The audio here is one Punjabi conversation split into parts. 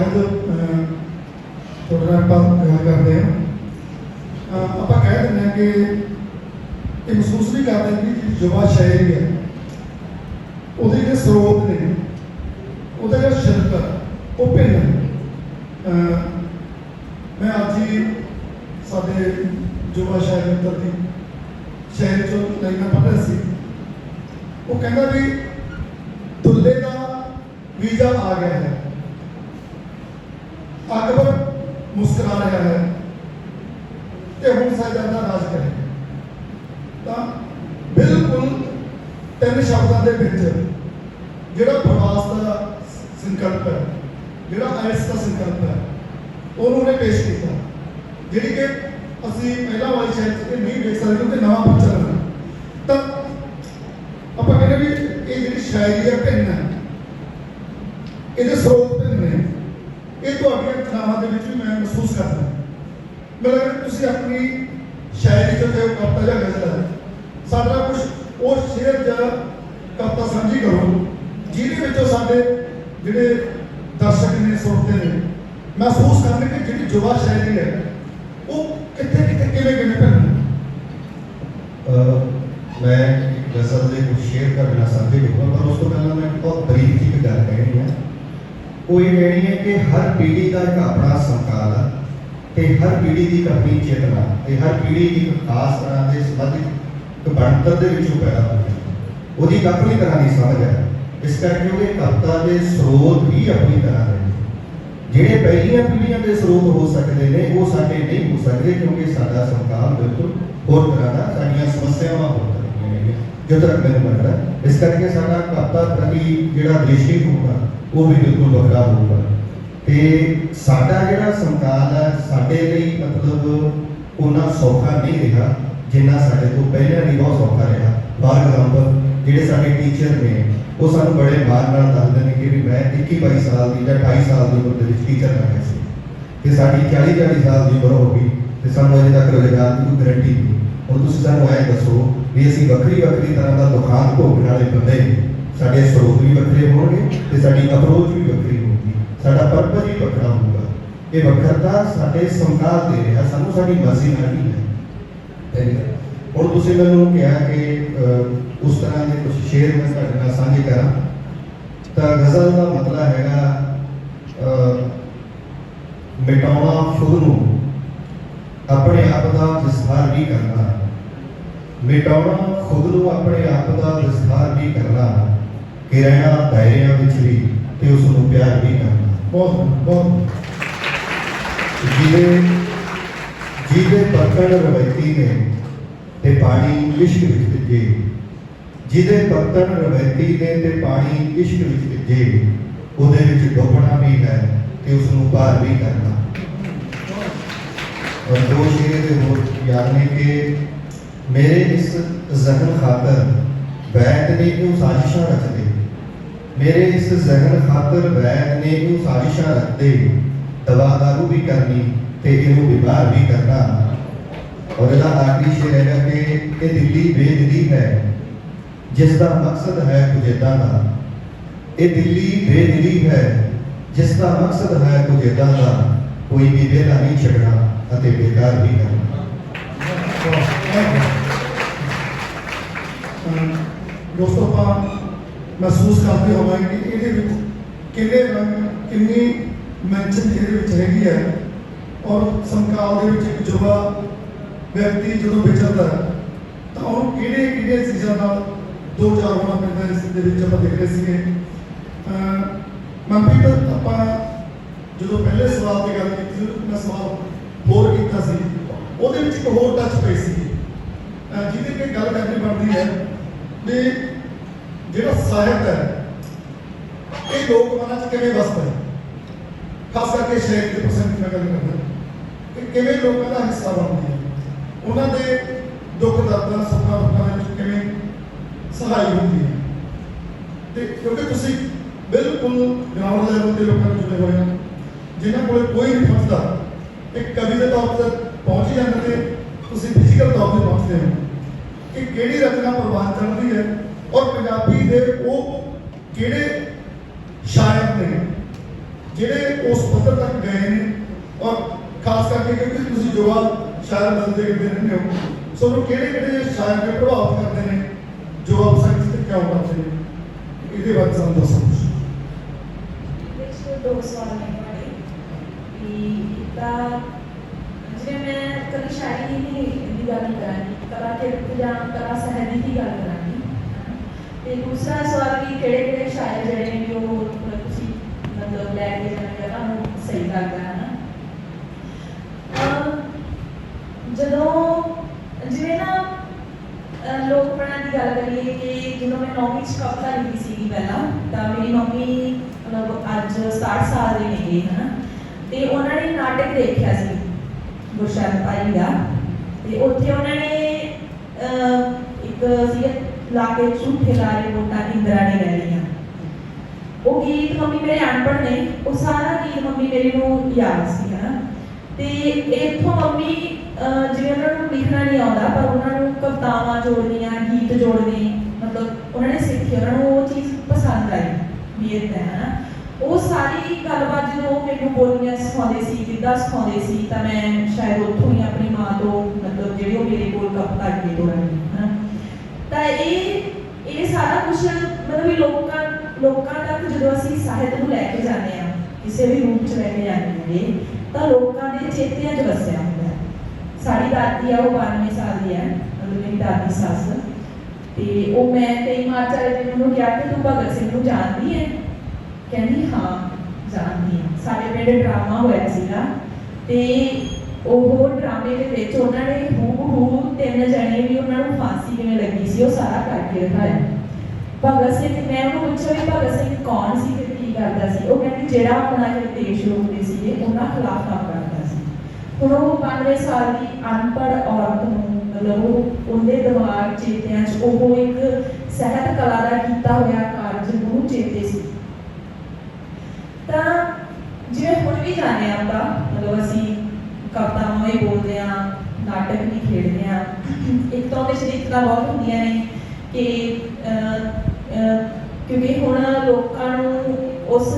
ਅੱਜ ਅਹ, ਤੁਹਾਡੇ ਨਾਲ ਆਪਾਂ ਗੱਲ ਕਰਦੇ ਹਾਂ ਅਹ, ਆਪਾਂ ਕਹਿ ਦਿੰਦੇ ਹਾਂ ਕਿ ਇਹ ਮਹਿਸੂਸ ਨਹੀਂ ਕਰਦੇ ਕਿ ਜਿਹੜੀ ਯੁਵਾ ਸ਼ਾਇਰੀ ਹੈ ਉਹਦੇ ਜਿਹੜੇ ਸਰੋਤ ਨੇ ਉਹਦਾ ਜਿਹੜਾ ਸ਼ਿਲਪ ਹੈ, ਉਹ ਭਿੰਨ ਹੈ ਅਹ, ਮੈਂ ਅੱਜ ਹੀ ਸਾਡੇ ਯੁਵਾ ਸ਼ਾਇਰ ਮਿੱਤਰ ਦੀ ਸ਼ਾਇਰੀ ਚੋਂ ਲਾਈਨਾਂ ਪੜ੍ਹ ਰਿਹਾ ਸੀ ਉਹ ਕਹਿੰਦਾ ਵੀ ਦੁੱਲੇ ਦਾ ਵੀਜ਼ਾ ਆ ਗਿਆ ਹੈ ਅਕਬਰ ਮੁਸਕਰਾ ਰਿਹਾ ਹੈ ਤੇ ਹੁਣ ਸਾਇਦਾਨਾ ਰਾਜ ਕਰੇ। ਤਾਂ ਬਿਲਕੁਲ ਤਿੰਨ ਸ਼ਬਦਾਂ ਦੇ ਵਿੱਚ ਜਿਹੜਾ ਪ੍ਰਵਾਸ ਦਾ ਸੰਕਲਪ ਹੈ, ਜਿਹੜਾ ਆਇਸ ਦਾ ਸੰਕਲਪ ਹੈ, ਉਹਨੂੰ ਉਹਨੇ ਪੇਸ਼ ਕੀਤਾ। ਜਿਹੜੀ ਕਿ ਅਸੀਂ ਪਹਿਲਾਂ ਵਾਲੀ ਸ਼ਾਇਦ ਨਹੀਂ ਦੇਖ ਸਕਦੇ ਕਿਉਂਕਿ ਨਵਾਂ ਬੱਚਾ ਹੈ ਤਾਂ ਆਪਾਂ ਕਹਿੰਦੇ ਵੀ ਇਹ ਜਿਹੜੀ ਸ਼ਾਇਰੀ ਹੈ ਭਿੰਨ ਹੈ ਇਹਦੇ ਸਰੋਤ ਭਿੰਨ ਨੇ ਇਹ ਤੁਹਾਡੀਆਂ ਰਚਨਾਵਾਂ ਦੇ ਵਿੱਚ ਵੀ ਮੈਂ ਮਹਿਸੂਸ ਕਰਦਾ ਮੈਨੂੰ ਲੱਗਦਾ ਤੁਸੀਂ ਆਪਣੀ ਸ਼ਾਇਰੀ ਤੋਂ ਤੇ ਕਵਿਤਾ ਜਾਂ ਗਜ਼ਲ ਹੈ ਸਾਡਾ ਕੁਝ ਉਹ ਜਾਂ ਕਵਿਤਾ ਸਾਂਝੀ ਕਰੋ, ਜਿਹਦੇ ਵਿੱਚੋਂ ਸਾਡੇ ਜਿਹੜੇ ਦਰਸ਼ਕ ਨੇ, ਸੁਣਦੇ ਨੇ, ਮਹਿਸੂਸ ਕਰਨ ਕਿ ਜਿਹੜੀ ਜੁਵਾ ਸ਼ਾਇਰੀ ਹੈ, ਉਹ ਕਿੱਥੇ ਕਿੱਥੇ, ਕਿਵੇਂ ਕਿਵੇਂ ਭਿੰਨ ਮੈਂ ਇੱਕ ਗਜ਼ਲ ਦੇ ਕੁਝ ਸ਼ੇਅਰ ਕਰਨਾ ਸਾਂਝੇ ਲਿਖੂੰਗਾ ਪਰ ਉਸ ਤੋਂ ਪਹਿਲਾਂ ਮੈਂ ਬਹੁਤ ਬਰੀਕ ਜਿਹੀ ਗੱਲ ਕਹਿਣੀ ਹੈ। ਉਹ ਇਹ ਕਹਿਣੀ ਹੈ ਕਿ ਹਰ ਪੀੜ੍ਹੀ ਦਾ ਇੱਕ ਆਪਣਾ ਸੰਕਾਲ ਹੈ ਤੇ ਹਰ ਪੀੜ੍ਹੀ ਦੀ ਆਪਣੀ ਚੇਤਨਾ, ਤੇ ਹਰ ਪੀੜ੍ਹੀ ਇੱਕ ਖਾਸ ਤਰ੍ਹਾਂ ਦੇ ਸੰਬੰਧਿਤ ਬਣਤਰ ਦੇ ਵਿੱਚੋਂ ਪੈਦਾ ਹੋਈ ਹੈ। ਉਹਦੀ ਆਪਣੀ ਤਰ੍ਹਾਂ ਦੀ ਸਮਝ ਹੈ। ਇਸ ਕਰਕੇ ਉਹਦੇ ਕਵਿਤਾ ਦੇ ਸਰੋਤ ਵੀ ਆਪਣੀ ਤਰ੍ਹਾਂ ਦੇ ਜਿਹੜੇ ਪਹਿਲੀਆਂ ਪੀੜ੍ਹੀਆਂ ਦੇ ਸਰੋਤ ਹੋ ਸਕਦੇ ਨੇ, ਉਹ ਸਾਡੇ ਨਹੀਂ ਹੋ ਸਕਦੇ ਕਿਉਂਕਿ ਸਾਡਾ ਸੰਕਾਲ ਬਿਲਕੁਲ ਹੋਰ ਤਰ੍ਹਾਂ ਦਾ, ਸਾਡੀਆਂ ਸਮੱਸਿਆਵਾਂ ਹੋਰ ਤਰ੍ਹਾਂ ਨੇ। ਜੋ ਤੱਕ ਮੈਨੂੰ ਲੱਗਦਾ ਇਸ ਕਰਕੇ ਸਾਡਾ ਕਵਿਤਾ ਪ੍ਰਤੀ ਜਿਹੜਾ ਦੇਸ਼ੀ ਹੋਊਗਾ ਉਹ ਵੀ ਬਿਲਕੁਲ ਵੱਖਰਾ ਹੋਊਗਾ ਤੇ ਸਾਡਾ ਜਿਹੜਾ ਸੰਕਾਲ ਹੈ ਸਾਡੇ ਲਈ ਮਤਲਬ ਉਹਨਾਂ ਸੌਖਾ ਨਹੀਂ ਰਿਹਾ, ਜਿੰਨਾ ਸਾਡੇ ਤੋਂ ਪਹਿਲਾਂ ਨਹੀਂ ਬਹੁਤ ਸੌਖਾ ਰਿਹਾ। ਫਾਰ ਐਗਜ਼ਾਮਪਲ ਜਿਹੜੇ ਸਾਡੇ ਟੀਚਰ ਨੇ, ਉਹ ਸਾਨੂੰ ਬੜੇ ਮਾਣ ਨਾਲ ਦੱਸਦੇ ਨੇ ਕਿ ਵੀ ਮੈਂ 21 22 ਸਾਲ ਦੀ ਜਾਂ 28 ਸਾਲ ਦੀ ਉਮਰ ਦੇ ਵਿੱਚ ਟੀਚਰ ਕਰ ਸੀ। ਕਿ ਸਾਡੀ 40 40 ਸਾਲ ਦੀ ਉਮਰ ਹੋ ਗਈ ਤੇ ਸਾਨੂੰ ਅਜੇ ਤੱਕ ਰੋਜ਼ਗਾਰ ਦੀ ਕੋਈ ਗਰੰਟੀ ਨਹੀਂ। ਹੁਣ ਤੁਸੀਂ ਸਾਨੂੰ ਐਂ ਦੱਸੋ ਵੀ ਅਸੀਂ ਵੱਖਰੀ ਵੱਖਰੀ ਤਰ੍ਹਾਂ ਦਾ ਦੁਕਾਨ ਭੋਗਣ ਵਾਲੇ ਬੰਦੇ ਸਾਡੇ ਸਰੋਤ ਵੀ ਵੱਖਰੇ ਹੋਣਗੇ ਤੇ ਸਾਡੀ ਅਪਰੋਚ ਵੀ ਵੱਖਰੀ ਹੋਊਗੀ, ਸਾਡਾ ਪਰਪਸ ਵੀ ਵੱਖਰਾ ਹੋਊਗਾ। ਇਹ ਵੱਖਰਤਾ ਸਾਡੇ ਸੰਕਾਲ ਦੇ ਰਿਹਾ, ਸਾਨੂੰ ਸਾਡੀ ਮਰਜ਼ੀ ਨਾਲ ਨਹੀਂ ਹੈ। ਹੁਣ ਤੁਸੀਂ ਮੈਨੂੰ ਕਿਹਾ ਕਿ ਉਸ ਤਰ੍ਹਾਂ ਦੇ ਕੁਝ ਸ਼ੇਰ ਮੈਂ ਤੁਹਾਡੇ ਨਾਲ ਸਾਂਝੇ ਕਰਾਂ। ਤਾਂ ਗਜ਼ਲ ਦਾ ਮਤਲਬ ਹੈਗਾ ਮਿਟਾਉਣਾ ਖੁਦ ਨੂੰ, ਆਪਣੇ ਆਪ ਦਾ ਵਿਸਥਾਰ ਵੀ ਕਰਨਾ। ਮਿਟਾਉਣਾ ਖੁਦ ਨੂੰ ਆਪਣੇ ਆਪ ਦਾ ਵਿਸਥਾਰ ਵੀ ਕਰਨਾ, ਕਿ ਰਹਿਣਾ ਦਾਇਰਿਆਂ ਵਿੱਚ ਵੀ, ਤੇ ਉਸ ਨੂੰ ਪਿਆਰ ਵੀ ਕਰਨਾ। ਬਹੁਤ ਬਹੁਤ। ਜਿਹਦੇ ਜਿਹਦੇ ਬਰਤਨ ਰਵਾਇਤੀ ਨੇ ਤੇ ਪਾਣੀ ਇਸ਼ਕ ਵਿੱਚ ਭਿੱਜੇ। ਜਿਹਦੇ ਬਰਤਨ ਰਵਾਇਤੀ ਨੇ ਤੇ ਪਾਣੀ ਇਸ਼ਕ ਵਿੱਚ ਭਿੱਜੇ, ਉਹਦੇ ਵਿੱਚ ਡੁੱਬਣਾ ਵੀ ਹੈ ਤੇ ਉਸ ਨੂੰ ਪਾਰ ਵੀ ਕਰਨਾ। ਔਰ ਦੋ ਸ਼ੇਰ ਦੇ ਹੋਰ ਯਾਦ ਨੇ ਕਿ ਮੇਰੇ ਇਸ ਜ਼ਹਿਨ ਖਾਤਰ ਵੈਦ ਨੇ ਕਿਉਂ ਸਾਜ਼ਿਸ਼ਾਂ ਰਚਦੇ? ਮੇਰੇ ਇਸ ਜ਼ਹਿਨ ਖਾਤਰ ਵੈਦ ਨੇ ਕਿਉਂ ਸਾਜ਼ਿਸ਼ਾਂ ਰਚਦੇ? ਦਵਾ ਦਾਰੂ ਵੀ ਕਰਨੀ ਤੇ ਇਹਨੂੰ ਵਿਵਾਹ ਵੀ ਕਰਨਾ। ਔਰ ਇਹਦਾ ਆਖਰੀ ਸ਼ੇਰ ਹੈਗਾ ਕਿ ਇਹ ਦਿੱਲੀ ਬੇਦਿਲੀ ਹੈ ਜਿਸ ਦਾ ਮਕਸਦ ਹੈ ਕੁਝ ਏਦਾਂ ਦਾ ਇਹ ਦਿੱਲੀ ਬੇਦਿਲੀ ਹੈ ਜਿਸ ਦਾ ਮਕਸਦ ਹੈ ਕੁਝ ਏਦਾਂ ਦਾ ਕੋਈ ਵੀ ਵਿਹਲਾ ਨਹੀਂ ਛੱਡਣਾ ਅਤੇ ਬੇਕਾਰ ਵੀ ਕਰਨਾ ਅਮ ਦੋਸਤੋ ਆਪਾਂ ਮਹਿਸੂਸ ਕਰਦੇ ਹੋਵਾਂਗੇ ਕਿ ਇਹਦੇ ਵਿੱਚ ਕਿੰਨੇ ਰੰਗ ਕਿੰਨੀ ਮੈਂਸ਼ਨ ਇਹਦੇ ਵਿੱਚ ਹੈਗੀ ਹੈ ਔਰ ਸੰਕਾਲ ਦੇ ਵਿੱਚ ਇੱਕ ਯੁਵਾ ਵਿਅਕਤੀ ਜਦੋਂ ਵਿਚਰਦਾ ਤਾਂ ਉਹਨੂੰ ਕਿਹੜੇ ਕਿਹੜੇ ਚੀਜ਼ਾਂ ਨਾਲ ਦੋ ਚਾਰ ਹੋਣਾ ਪੈਂਦਾ ਇਸ ਦੇ ਵਿੱਚ ਆਪਾਂ ਦੇਖ ਰਹੇ ਸੀਗੇ। ਅਮ ਮਨਪ੍ਰੀਤ, ਆਪਾਂ ਜਦੋਂ ਪਹਿਲੇ ਸਵਾਲ ਦੀ ਗੱਲ ਕੀਤੀ ਸੀ ਮੈਂ ਸਵਾਲ ਹੋਰ ਕੀਤਾ ਸੀ। ਉਹਦੇ ਵਿੱਚ ਇੱਕ ਹੋਰ ਟੱਚ ਪਈ ਸੀ। ਜਿਹਦੇ ਤੇ ਗੱਲ ਕਰਨੀ ਬਣਦੀ ਹੈ ਵੀ ਜਿਹੜਾ ਸਾਹਿਤ ਹੈ, ਇਹ ਲੋਕ ਮਨਾਂ 'ਚ ਕਿਵੇਂ ਵਸਦਾ ਹੈ? ਖਾਸ ਕਰਕੇ ਸ਼ਹਿਰ ਦੇ ਪਸੰਦ ਦੀ ਗੱਲ ਕਰਦਾ ਕਿ ਕਿਵੇਂ ਲੋਕਾਂ ਦਾ ਹਿੱਸਾ ਬਣਦੀ ਹੈ? ਉਹਨਾਂ ਦੇ ਦੁੱਖ ਦਰਦਾਂ, ਸੁੱਖਾਂ ਦੁੱਖਾਂ ਵਿੱਚ ਕਿਵੇਂ ਸਹਾਈ ਹੁੰਦੀ ਹੈ? ਤੇ ਕਿਉਂਕਿ ਤੁਸੀਂ ਬਿਲਕੁਲ ਗਰਾਊਂਡ ਲੈਵਲ ਤੇ ਲੋਕਾਂ ਨਾਲ ਜੁੜੇ ਹੋਏ ਹੋ, ਜਿਨ੍ਹਾਂ ਕੋਲ ਕੋਈ ਨਹੀਂ ਪਹੁੰਚਦਾ ਇੱਕ ਕਵੀ ਦੇ ਤੌਰ ਤੇ ਪਹੁੰਚ ਹੀ ਜਾਂਦੇ ਤੇ ਤੁਸੀਂ ਫਿਜ਼ੀਕਲ ਤੌਰ ਤੇ ਪਹੁੰਚਦੇ ਹੋ। ਕਿ ਕਿਹੜੀ ਰਚਨਾ ਪ੍ਰਵਾਨ ਚੱਲਦੀ ਹੈ ਔਰ ਪੰਜਾਬੀ ਦੇ ਉਹ ਕਿਹੜੇ ਸ਼ਾਇਰ ਨੇ, ਜਿਹੜੇ ਉਸ ਪੱਧਰ ਤੱਕ ਗਏ ਨੇ ਔਰ ਖਾਸ ਕਰਕੇ ਕਿਉਂਕਿ ਤੁਸੀਂ ਜੁਵਾ ਸ਼ਾਇਰ ਬਦਲਦੇ ਕਰਦੇ ਰਹਿੰਦੇ ਹੋ ਸੋ ਉਹਨੂੰ ਕਿਹੜੇ ਕਿਹੜੇ ਸ਼ਾਇਰ ਨੇ ਪ੍ਰਭਾਵ ਕਰਦੇ ਨੇ ਜੁਵਾ ਪਸੰਦ ਤੇ ਕਿਉਂ ਕਰਦੇ ਨੇ ਇਹਦੇ ਬਾਰੇ ਸਾਨੂੰ ਦੱਸੋ ਵਿੱਚ ਦੋ ਸਵਾਲ ਨੇ ਤੁਹਾਡੇ ਕਿ ਤਾਂ ਜਿਵੇਂ ਮੈਂ ਕਦੀ ਸ਼ਾਇਰੀ ਦੀ ਦੀ ਗੱਲ ਨਹੀਂ ਕਰਾਂਗੀ ਕਲਾ ਕਿਰਤ ਜਾਂ ਕਲਾ ਸਹਿਦੀ ਦੀ ਗੱਲ ਕਰਾਂਗੀ ਤੇ ਦੂਸਰਾ ਸਵਾਲ ਵੀ ਕਿਹੜੇ ਕਿਹੜੇ ਸ਼ਾਇਰ ਜਿਹੜੇ ਨੇ ਵੀ ਉਹ ਮਤਲਬ ਤੁਸੀਂ ਮਤਲਬ ਲੈ ਕੇ ਜਾਣਾ ਤੁਹਾਨੂੰ ਸਹੀ ਲੱਗਦਾ ਹੈ ਨਾ ਅਮ ਜਦੋਂ ਜਿਵੇਂ ਨਾ, ਅਹ ਲੋਕਪਣਾ ਦੀ ਗੱਲ ਕਰੀਏ ਕਿ ਜਦੋਂ ਮੈਂ ਨੌਵੀਂ ਚ ਕਵਿਤਾ ਲਿਖੀ ਸੀਗੀ ਪਹਿਲਾਂ, ਤਾਂ ਮੇਰੀ ਮੰਮੀ ਮਤਲਬ ਅੱਜ 67 ਸਾਲ ਦੇ ਨੇਗੇ, ਹਨਾ? ਤੇ ਉਹਨਾਂ ਨੇ ਨਾਟਕ ਦੇਖਿਆ ਸੀ, ਗੁਰਸ਼ਰਨ ਭਾਈ ਦਾ। ਤੇ ਉੱਥੇ ਉਹਨਾਂ ਨੇ ਇੱਕ ਸੀ ਲਾ ਝੂਠੇ ਲਾਰੇ ਵੋਟਾਂ ਇੰਦਰਾ ਨੇ ਲੈ ਲਈਆਂ। ਉਹ ਗੀਤ ਮੰਮੀ ਮੇਰੇ ਅਨਪੜ੍ਹ ਨੇ, ਉਹ ਸਾਰਾ ਗੀਤ ਮੰਮੀ ਮੇਰੀ ਨੂੰ ਯਾਦ ਸੀ, ਹਨਾ? ਤੇ ਇੱਥੋਂ ਮੰਮੀ ਜਿਵੇਂ ਉਹਨਾਂ ਨੂੰ ਲਿਖਣਾ ਨਹੀਂ ਆਉਂਦਾ, ਪਰ ਉਹਨਾਂ ਨੂੰ ਕਵਿਤਾਵਾਂ ਜੋੜਨੀਆਂ, ਗੀਤ ਜੋੜਨੇ, ਮਤਲਬ ਉਹਨਾਂ ਨੇ ਸਿੱਖੀ, ਉਹਨਾਂ ਨੂੰ ਉਹ ਚੀਜ਼ ਪਸੰਦ ਆਈ, ਵੀ ਇਹ ਤਾਂ ਹੈ ਉਹ ਸਾਰੀ ਗੱਲਬਾਤ ਜਦੋਂ ਉਹ ਮੈਨੂੰ ਬੋਲੀਆਂ ਸਿਖਾਉਂਦੇ ਸੀ, ਗਿੱਧਾ ਸਿਖਾਉਂਦੇ ਸੀ, ਤਾਂ ਮੈਂ ਸ਼ਾਇਦ ਉੱਥੋਂ ਹੀ ਆਪਣੀ ਮਾਂ ਤੋਂ, ਮਤਲਬ ਜਿਹੜੀ ਉਹ ਮੇਰੇ ਕੋਲ ਕਵਿਤਾ ਅੱਗੇ ਤੋੜਨੀ ਹਨਾ। ਤਾਂ ਇਹ ਇਹ ਸਾਰਾ ਕੁਝ ਮਤਲਬ ਵੀ ਲੋਕਾਂ ਲੋਕਾਂ ਤੱਕ ਜਦੋਂ ਅਸੀਂ ਸਾਹਿਤ ਨੂੰ ਲੈ ਕੇ ਜਾਂਦੇ ਆ ਕਿਸੇ ਵੀ ਰੂਪ ਚ ਲੈ ਕੇ ਜਾਂਦੇ ਹਾਂ, ਤਾਂ ਲੋਕਾਂ ਦੇ ਚੇਤਿਆਂ 'ਚ ਵਸਿਆ। ਸਾਡੀ ਦਾਦੀ ਆ, ਉਹ 92 ਸਾਲ ਦੀ ਹੈ ਮਤਲਬ ਮੇਰੀ ਦਾਦੀ ਸੱਸ। ਤੇ ਉਹ ਮੈਂ ਕਈ ਮਾਰਚ ਵਾਲੇ ਦਿਨ ਉਹਨੂੰ ਕਿਹਾ ਕਿ ਤੂੰ ਭਗਤ ਸਿੰਘ ਨੂੰ ਜਾਣਦੀ ਹੈ ਕਹਿੰਦੀ, ਹਾਂ, ਜਾਣਦੀ ਹਾਂ ਸਾਡੇ ਪਿੰਡ ਡਰਾਮਾ ਹੋਇਆ ਸੀਗਾ ਤੇ ਉਹ ਡਰਾਮੇ ਦੇ ਵਿੱਚ ਉਹਨਾਂ ਨੇ ਹੂ ਹੂ ਤਿੰਨ ਜਣੇ ਵੀ ਉਹਨਾਂ ਨੂੰ ਫਾਂਸੀ ਕਿਵੇਂ ਲੱਗੀ ਸੀ, ਉਹ ਸਾਰਾ ਕਰਕੇ ਦਿਖਾਇਆ। ਭਗਤ ਸਿੰਘ, ਮੈਂ ਉਹਨੂੰ ਪੁੱਛਿਆ ਵੀ ਭਗਤ ਸਿੰਘ ਕੌਣ ਸੀ ਤੇ ਕੀ ਕਰਦਾ ਸੀ? ਉਹ ਕਹਿੰਦੇ, ਜਿਹੜਾ ਆਪਣਾ ਜਿਹੜੇ ਦੇਸ਼ ਰੋਕਦੇ ਸੀਗੇ, ਉਹਨਾਂ ਖਿਲਾਫ ਕੰਮ ਕਰਦਾ ਹੁਣ ਉਹ 92 ਸਾਲ ਦੀ ਅਨਪੜ੍ਹ ਔਰਤ ਨੂੰ ਮਤਲਬ ਉਹ ਉਹਦੇ ਦਿਮਾਗ ਚੇਤਿਆਂ 'ਚ ਉਹ ਇੱਕ ਸਹਿਤ ਕਲਾ ਦਾ ਕੀਤਾ ਹੋਇਆ ਕਾਰਜ ਨੂੰ ਚੇਤੇ ਸੀ। ਤਾਂ ਜਿਵੇਂ ਹੁਣ ਵੀ ਜਾਣਦੇ ਆਪਾਂ, ਮਤਲਬ ਅਸੀਂ ਕਵਿਤਾਵਾਂ ਵੀ ਬੋਲਦੇ ਆ ਨਾਟਕ ਵੀ ਖੇਡਦੇ ਆ ਇੱਕ ਤਾਂ ਉਹਦੇ ਸ਼ਰੀਕਤਾ ਬਹੁਤ ਹੁੰਦੀਆਂ ਨੇ ਕਿ ਕਿਉਂਕਿ ਹੁਣ ਲੋਕਾਂ ਨੂੰ ਉਸ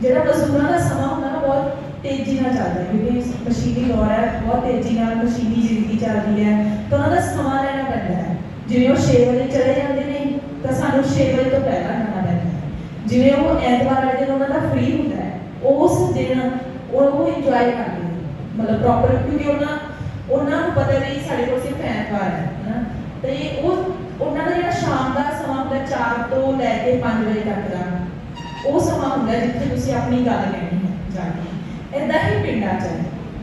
ਜਿਹੜਾ ਮਜ਼ਦੂਰਾਂ ਦਾ ਸਮਾਂ ਹੁੰਦਾ ਨਾ ਬਹੁਤ ਤੇਜ਼ੀ ਨਾਲ ਚੱਲਦਾ ਕਿਉਂਕਿ ਮਸ਼ੀਨੀ ਦੌਰ ਹੈ, ਬਹੁਤ ਤੇਜ਼ੀ ਨਾਲ ਮਸ਼ੀਨੀ ਜ਼ਿੰਦਗੀ ਚੱਲਦੀ ਹੈ, ਤਾਂ ਉਹਨਾਂ ਦਾ ਸਮਾਂ ਲੈਣਾ ਪੈਂਦਾ ਹੈ। ਜਿਵੇਂ ਉਹ 6 ਵਜੇ ਚਲੇ ਜਾਂਦੇ ਨੇ, ਤਾਂ ਸਾਨੂੰ 6 ਵਜੇ ਤੋਂ ਪਹਿਲਾਂ ਕਰਨਾ ਪੈਂਦਾ ਹੈ। ਜਿਵੇਂ ਉਹ ਐਤਵਾਰ ਵਾਲੇ ਦਿਨ ਉਹਨਾਂ ਦਾ ਫ੍ਰੀ ਹੁੰਦਾ ਹੈ, ਉਸ ਦਿਨ ਉਹ ਇੰਜੋਏ ਕਰਦੇ ਨੇ, ਮਤਲਬ ਪ੍ਰੋਪਰ ਕਿਉਂਕਿ ਉਹਨਾਂ ਉਹਨਾਂ ਨੂੰ ਪਤਾ ਵੀ ਸਾਡੇ ਕੋਲ ਸਿਰਫ ਐਤਵਾਰ ਹੈ, ਹਨਾ। ਤੇ ਉਹ, ਉਹਨਾਂ ਦਾ ਜਿਹੜਾ ਸ਼ਾਮ ਦਾ ਸਮਾਂ ਹੁੰਦਾ 4 ਤੋਂ ਲੈ ਕੇ 5 ਵਜੇ ਤੱਕ ਦਾ, ਉਹ ਸਮਾਂ ਹੁੰਦਾ ਜਿੱਥੇ ਤੁਸੀਂ ਆਪਣੀ ਗੱਲ ਕਹਿਣੀ ਹੈ, ਜਾ ਕੇ। ਇਦਾਂ ਹੀ ਪਿੰਡਾਂ 'ਚ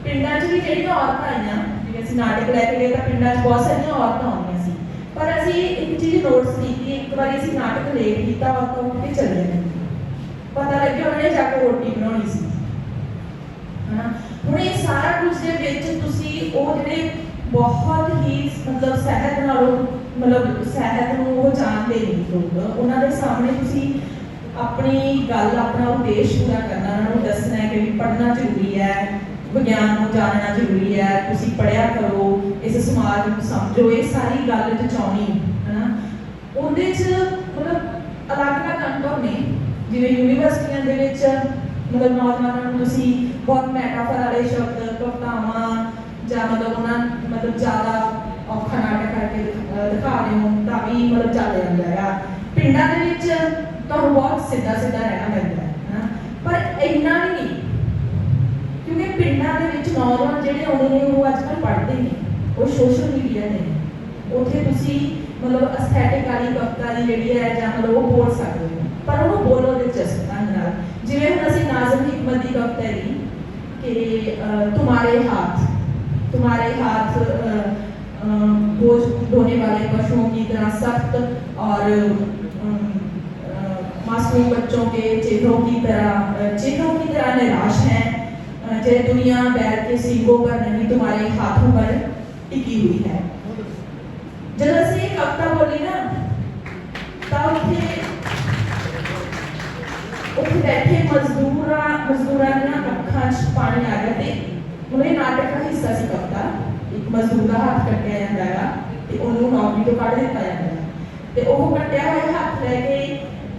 ਪਿੰਡਾਂ 'ਚ ਵੀ ਜਿਹੜੀਆਂ ਔਰਤਾਂ ਆਈਆਂ, ਜਿਵੇਂ ਅਸੀਂ ਨਾਟਕ ਲੈ ਕੇ ਗਏ ਤਾਂ ਪਿੰਡਾਂ 'ਚ ਬਹੁਤ ਸਾਰੀਆਂ ਔਰਤਾਂ ਆਉਂਦੀਆਂ ਸੀ। ਪਰ ਅਸੀਂ ਇੱਕ ਚੀਜ਼ ਨੋਟਿਸ ਕੀਤੀ, ਇੱਕ ਵਾਰੀ ਅਸੀਂ ਨਾਟਕ ਲੇਟ ਕੀਤਾ, ਔਰਤਾਂ ਉੱਠ ਕੇ ਚਲੇ ਪਤਾ ਲੱਗਿਆ ਉਹਨਾਂ ਨੇ ਜਾ ਕੇ ਰੋਟੀ ਬਣਾਉਣੀ ਸੀ। ਹਨਾ? ਹੁਣ ਇਹ ਸਾਰਾ ਕੁਝ ਦੇ ਵਿੱਚ ਤੁਸੀਂ ਉਹ ਜਿਹੜੇ ਬਹੁਤ ਹੀ ਮਤਲਬ ਸਹਿਤ ਨਾਲੋਂ, ਮਤਲਬ ਸਹਿਤ ਨੂੰ ਉਹ ਜਾਣਦੇ ਨਹੀਂ ਲੋਕ। ਉਹਨਾਂ ਦੇ ਸਾਹਮਣੇ ਤੁਸੀਂ ਆਪਣੀ ਗੱਲ ਆਪਣਾ ਉਦੇਸ਼ ਪੂਰਾ ਕਰਨਾ, ਉਹਨਾਂ ਨੂੰ ਦੱਸਣਾ ਹੈ ਕਿ ਵੀ ਪੜ੍ਹਨਾ ਜ਼ਰੂਰੀ ਹੈ, ਵਿਗਿਆਨ ਨੂੰ ਜਾਣਨਾ ਜ਼ਰੂਰੀ ਹੈ, ਤੁਸੀਂ ਪੜ੍ਹਿਆ ਕਰੋ, ਇਸ ਸਮਾਜ ਨੂੰ ਸਮਝੋ, ਇਹ ਸਾਰੀ ਗੱਲ ਜਚਾਉਣੀ ਹਨਾ? ਉਹਦੇ 'ਚ ਮਤਲਬ ਅਲੱਗ-ਅਲੱਗ ਅਨੁਭਵ ਨੇ। ਜਿਵੇਂ ਯੂਨੀਵਰਸਿਟੀਆਂ ਦੇ ਵਿੱਚ ਮਤਲਬ ਨੌਜਵਾਨਾਂ ਨੂੰ ਤੁਸੀਂ ਬਹੁਤ ਮੈਟਾਫਰ ਵਾਲੇ ਸ਼ਬਦ ਕਵਿਤਾਵਾਂ ਜਾਂ ਮਤਲਬ ਉਹਨਾਂ ਮਤਲਬ ਜ਼ਿਆਦਾ ਔਖਾ ਨਾਟਕ ਕਰਕੇ ਦਿਖਾ ਰਹੇ ਹੋ, ਤਾਂ ਵੀ ਮਤਲਬ ਚੱਲ ਜਾਂਦਾ ਆ ਪਿੰਡਾਂ ਦੇ ਵਿੱਚ ਤੁਹਾਨੂੰ ਬਹੁਤ ਸਿੱਧਾ ਸਿੱਧਾ ਰਹਿਣਾ ਪੈਂਦਾ ਹੈ ਹਨਾ ਪਰ ਇੰਨਾ ਵੀ ਨਹੀਂ ਕਿਉਂਕਿ ਪਿੰਡਾਂ ਦੇ ਵਿੱਚ ਨੌਜਵਾਨ ਜਿਹੜੇ ਆਉਂਦੇ ਨੇ ਉਹ ਅੱਜ ਕੱਲ੍ਹ ਪੜ੍ਹਦੇ ਨੇ ਉਹ ਸੋਸ਼ਲ ਮੀਡੀਆ ਤੇ ਨੇ ਉੱਥੇ ਤੁਸੀਂ ਮਤਲਬ ਅਸਥੈਟਿਕ ਵਾਲੀ ਕਵਿਤਾ ਦੀ ਜਿਹੜੀ ਹੈ ਜਾਂ ਮਤਲਬ ਉਹ ਬੋਲ ਸਕਦੇ ਹੋ ਪਰ ਉਹਨੂੰ ਬੋਲੋ ਦਿਲਚਸਪ ਢੰਗ ਨਾਲ ਜਿਵੇਂ ਹੁਣ ਅਸੀਂ ਨਾਜ਼ਮ ਹਿਕਮਤ ਦੀ ਕਵਿਤਾ ਦੀ ਕਿ ਅਹ, तुम्हारे हाथ तुम्हारे हाथ अह, अह, बोझ ढोने वाले पशुओं की तरह सख्त और अम, अह, मासूम बच्चों के चेहरों की तरह अह, चेहरों की तरह निराश हैं अह, जय दुनिया बैर के सींगों पर नहीं तुम्हारे हाथों पर टिकी हुई है जब ਅਸੀਂ ਇਹ ਕਵਿਤਾ ਬੋਲੀ ਨਾ ਤਾਂ ਉੱਥੇ ਉੱਥੇ ਬੈਠੇ ਮਜ਼ਦੂਰਾਂ ਮਜ਼ਦੂਰਾਂ ਦੀਆਂ ਅੱਖਾਂ 'ਚ ਪਾਣੀ ਆ ਗਿਆ ਤੇ ਉਹਨੇ ਨਾਟਕ ਦਾ ਹਿੱਸਾ ਸੀ ਕਵਿਤਾ ਇੱਕ ਮਜ਼ਦੂਰ ਦਾ ਹੱਥ ਕੱਟਿਆ ਜਾਂਦਾ ਹੈ ਤੇ ਉਹਨੂੰ ਨੌਕਰੀ ਤੋਂ ਕੱਢ ਦਿੱਤਾ ਜਾਂਦਾ ਹੈ ਤੇ ਉਹ ਕੱਟਿਆ ਹੋਇਆ ਹੱਥ ਲੈ ਕੇ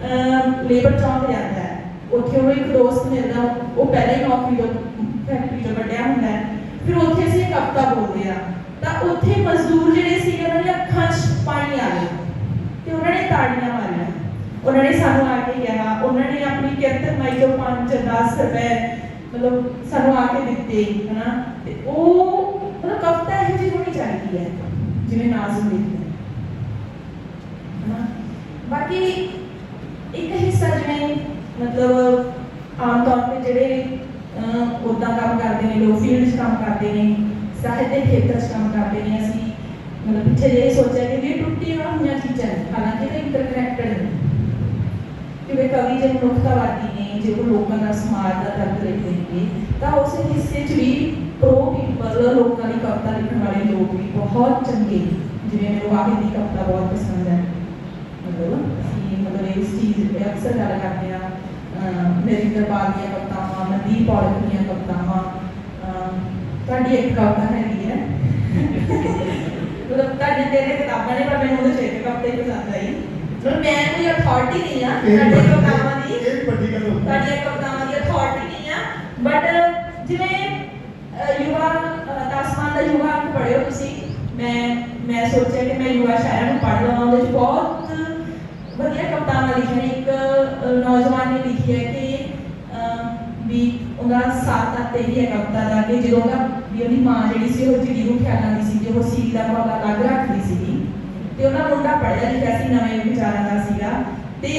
ਲੇਬਰ ਚੌਂਕ ਜਾਂਦਾ ਹੈ। ਉੱਥੇ ਉਹਨੂੰ ਇੱਕ ਦੋਸਤ ਮਿਲਦਾ ਉਹ ਪਹਿਲਾਂ ਹੀ ਨੌਕਰੀ ਤੋਂ ਫੈਕਟਰੀ ਤੋਂ ਕੱਢਿਆ ਹੁੰਦਾ ਹੈ। ਫਿਰ ਉੱਥੇ ਅਸੀਂ ਇੱਕ ਕਵਿਤਾ ਬੋਲਦੇ ਆ ਤਾਂ ਉੱਥੇ ਮਜ਼ਦੂਰ ਜਿਹੜੇ ਸੀ ਉਹਨਾਂ ਦੀ ਅੱਖਾਂ 'ਚ ਪਾਣੀ ਆ ਗਿਆ ਤੇ ਉਹਨਾਂ ਨੇ ਤਾੜੀਆਂ ਮਾਰੀਆਂ। ਉਹਨਾਂ ਨੇ ਸਾਨੂੰ ਆ ਕੇ ਕਿਹਾ, ਉਹਨਾਂ ਨੇ ਆਪਣੀ ਕਿਰਤ ਕਮਾਈ ਤੋਂ 5-10 ਰੁਪਏ ਮਤਲਬ ਸਾਨੂੰ ਆ ਕੇ ਦਿੱਤੇ, ਹਨਾ? ਤੇ ਉਹ ਮਤਲਬ ਕਵਿਤਾ ਇਹੋ ਜਿਹੀ ਹੋਣੀ ਚਾਹੀਦੀ ਹੈ, ਜਿਵੇਂ ਨਾਜ਼ਮ ਲਿਖਦੇ ਨੇ ਹਨਾ? ਬਾਕੀ ਹਿੱਸਾ ਜਿਵੇਂ ਮਤਲਬ ਆਮ ਤੌਰ ਤੇ ਜਿਹੜੇ ਉਦਾਂ ਕੰਮ ਕਰਦੇ ਨੇ, ਲੋਕ ਫੀਲਡ 'ਚ ਕੰਮ ਕਰਦੇ ਨੇ, ਸਾਹਿਤ ਦੇ ਖੇਤਰ 'ਚ ਕੰਮ ਕਰਦੇ ਨੇ, ਅਸੀਂ ਮਤਲਬ ਪਿੱਛੇ ਜੇ ਸੋਚਿਆ ਕਿ ਵੀ ਟੁੱਟੀਆਂ ਹੋਈਆਂ ਚੀਜ਼ਾਂ ਨੇ, ਹਾਲਾਂਕਿ ਇਹ ਇੰਟਰਕਨੈਕਟਡ ਨੇ ਕਿਉਂਕਿ ਕਵੀ ਜੇ ਮਨੁੱਖਤਾਵਾਦੀ ਨੇ, ਜੇ ਉਹ ਲੋਕਾਂ ਦਾ ਸਮਾਜ ਦਾ ਦਰਦ ਲਿਖਦੇ ਨੇ ਤਾਂ ਉਸ ਹਿੱਸੇ 'ਚ ਵੀ ਪ੍ਰੋ ਪੀਪਲ ਲੋਕਾਂ ਦੀ ਕਵਿਤਾ ਲਿਖਣ ਵਾਲੇ ਲੋਕ ਵੀ ਬਹੁਤ ਚੰਗੇ ਨੇ। ਜਿਵੇਂ ਮੈਨੂੰ ਵਾਹਿਦ ਦੀ ਕਵਿਤਾ ਬਹੁਤ ਪਸੰਦ ਹੈ ਮਤਲਬ ਅਸੀਂ ਮਤਲਬ ਇਸ ਚੀਜ਼ ਤੇ ਅਕਸਰ ਗੱਲ ਕਰਦੇ ਆ ਮੇਰੀ ਦਰਬਾਰ ਦੀਆਂ ਕਵਿਤਾਵਾਂ ਮਨਦੀਪ ਔਲਖ ਦੀਆਂ ਕਵਿਤਾਵਾਂ ਤੁਹਾਡੀ ਇੱਕ ਕਵਿਤਾ ਹੈਗੀ ਹੈ। ਮਤਲਬ ਤੁਹਾਡੀ ਤੇਰੇ ਕਿਤਾਬਾਂ ਨੇ ਪਰ ਮੈਨੂੰ ਉਹਦੇ ਛੇ ਕਵਿਤਾ ਪਸੰਦ ਆਈ। ਮਤਲਬ ਮੈਂ ਕੋਈ ਅਥਾਰਟੀ ਨਹੀਂ ਆ ਤੁਹਾਡੀ ਕਵਿਤਾਵਾਂ ਦੀ। ਇਹ ਵੱਡੀ ਗੱਲ ਹੋ ਤੁਹਾਡੀਆਂ ਕਵਿਤਾਵਾਂ ਦੀ ਅਥਾਰਟੀ ਨਹੀਂ ਆ। ਬਟ ਜਿਵੇਂ ਯੁਵਾ ਤਾਸਮਾਨ ਦਾ ਯੁਵਾ ਪੜ੍ਹਿਓ ਤੁਸੀਂ ਮੈਂ ਮੈਂ ਸੋਚਿਆ ਕਿ ਮੈਂ ਯੁਵਾ ਸ਼ਾਇਰਾਂ ਨੂੰ ਪੜ੍ਹ ਲਵਾਂ ਉਹਦੇ ਵਿੱਚ ਬਹੁਤ ਵਧੀਆ ਕਵਿਤਾਵਾਂ ਲਿਖੀਆਂ ਇੱਕ ਨੌਜਵਾਨ ਨੇ ਲਿਖੀ ਹੈ ਕਿ ਵੀ ਉਹਦਾ ਸਾਥ ਤੇ ਹੀ ਹੈ ਕਵਿਤਾ ਦਾ ਕਿ ਜਦੋਂ ਉਹਦਾ, ਵੀ ਉਹਦੀ ਮਾਂ ਜਿਹੜੀ ਸੀ, ਉਹ ਚਿੜੀ ਨੂੰ ਖਿਆਲਾਂ ਦੀ ਸੀ ਤੇ ਉਹ ਦਾ ਪੌਦਾ ਅਲੱਗ ਰੱਖਦੀ ਸੀਗੀ। ਤੇ ਉਹਦਾ ਮੁੰਡਾ ਪੜਿਆ ਲਿਖਿਆ ਸੀ, ਨਵੇਂ ਵਿਚਾਰਾਂ ਦਾ ਸੀਗਾ। ਤੇ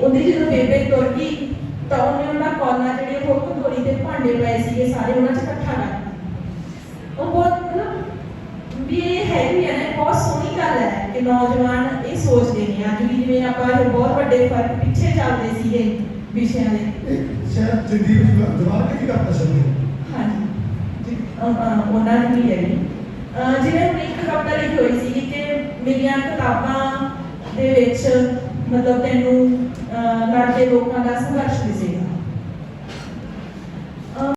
ਉਹਦੀ ਜਦੋਂ ਬੇਬੇ ਤੁਰ ਗਈ, ਤਾਂ ਉਹਨੇ ਉਹਨਾਂ ਕੋਲਾਂ ਜਿਹੜੇ ਉਹ ਥੋੜੀ ਤੇ ਭਾਂਡੇ ਪਏ ਸੀਗੇ, ਸਾਰੇ ਉਹਨਾਂ 'ਚ ਇਕੱਠਾ ਕਰ ਦਿੱਤਾ। ਉਹ ਬਹੁਤ ਮਤਲਬ ਵੀ ਇਹ ਹੈ ਨਾ ਬਹੁਤ ਸੋਹਣੀ ਗੱਲ ਹੈ ਕਿ ਨੌਜਵਾਨ ਇਹ ਸੋਚਦੇ ਨੇ। ਅੱਜ ਵੀ ਜਿਵੇਂ ਆਪਾਂ ਇਹ ਬਹੁਤ ਵੱਡੇ ਫ਼ਰਕ ਪਿੱਛੇ ਚੱਲਦੇ ਸੀਗੇ ਵਿਸ਼ਿਆਂ ਦੇ। ਸ਼ਾਇਦ ਜ਼ਿੰਦਗੀ ਵਿੱਚ ਤੇ ਕੀ ਕਰਤਾ ਸਕਦੇ। ਹਾਂਜੀ। ਉਹਨਾਂ ਦੀ ਵੀ ਹੈ ਜਿਵੇਂ ਹੁਣ ਇੱਕ ਕਵਿਤਾ ਲਿਖੀ ਹੋਈ ਸੀ ਕਿ ਮੇਰੀਆਂ ਕਿਤਾਬਾਂ ਦੇ ਵਿੱਚ ਮਤਲਬ ਤੈਨੂੰ ਲੜਦੇ ਲੋਕਾਂ ਦਾ ਸੰਘਰਸ਼ ਦਿਸੇਗਾ